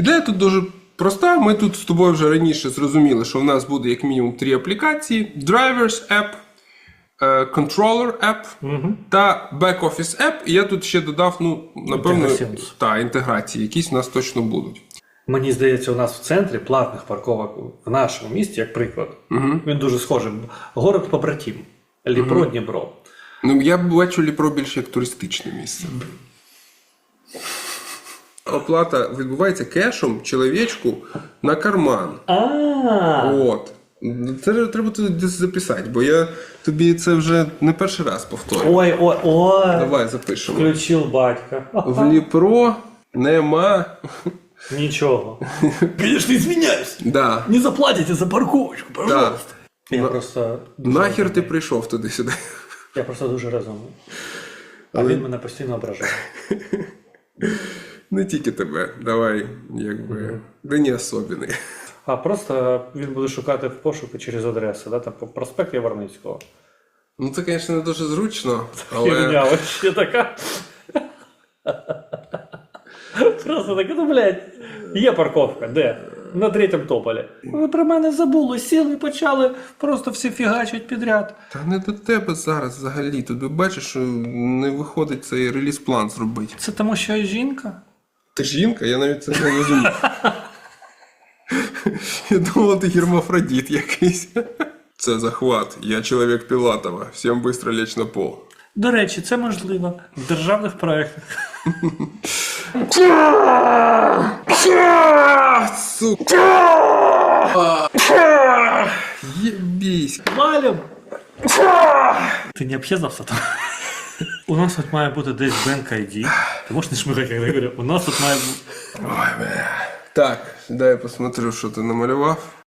Ідея тут дуже проста. Ми тут з тобою вже раніше зрозуміли, що в нас буде як мінімум три аплікації: Drivers App, е, Controller App та Back Office App. І я тут ще додав, ну, напевно, та, інтеграції, якісь у нас точно будуть. Мені здається, у нас в центрі платних парковок в нашому місті, як приклад, він дуже схожий. Город побратим. Ліпро Дніпро. Ну, я бачу Ліпро більше як туристичне місце. Оплата відбувається кешом чоловічку на карман. А, От. Це треба тут десь записати, бо я тобі це вже не перший раз повторюю. ой, ой, ой. Давай запишемо. Включив батька. В Ліпро нема. Нічого. Конечно, извиняюсь. Да. Не заплатите за парковочку, Да. пожалуйста. Я На- просто Нахер ти прийшов туди-сюди. Я просто дуже розумний. А Але- він мене постійно ображає. Не тільки тебе. Давай, якби. Ви не особений. А просто він буде шукати в пошуку через адреси, да? там по проспект Яворницького. Ну це, звісно, не дуже зручно, але. вообще така. Просто так, ну, блядь, є парковка, де? На третьому тополі. Ви про мене забули, сіли і почали просто всі фігачать підряд. Та не до тебе зараз взагалі. Тут бачиш, що не виходить цей реліз-план зробити. Це тому, що я жінка? Ти жінка, я навіть це не розумію. Я думав, ти гермафродит якийсь. Це захват. Я чоловік Пілатова. Всім быстро лечь на пол. До речі, це можливо в державних проєктах. Сука! Єбісь. Валим! Ти не об'єднався там? У нас тут має бути десь Bank ID. Ти можеш не шмыгать, когда я говорю. У нас тут має. Ой, бля. Так, дай я посмотрю, що ти намалював.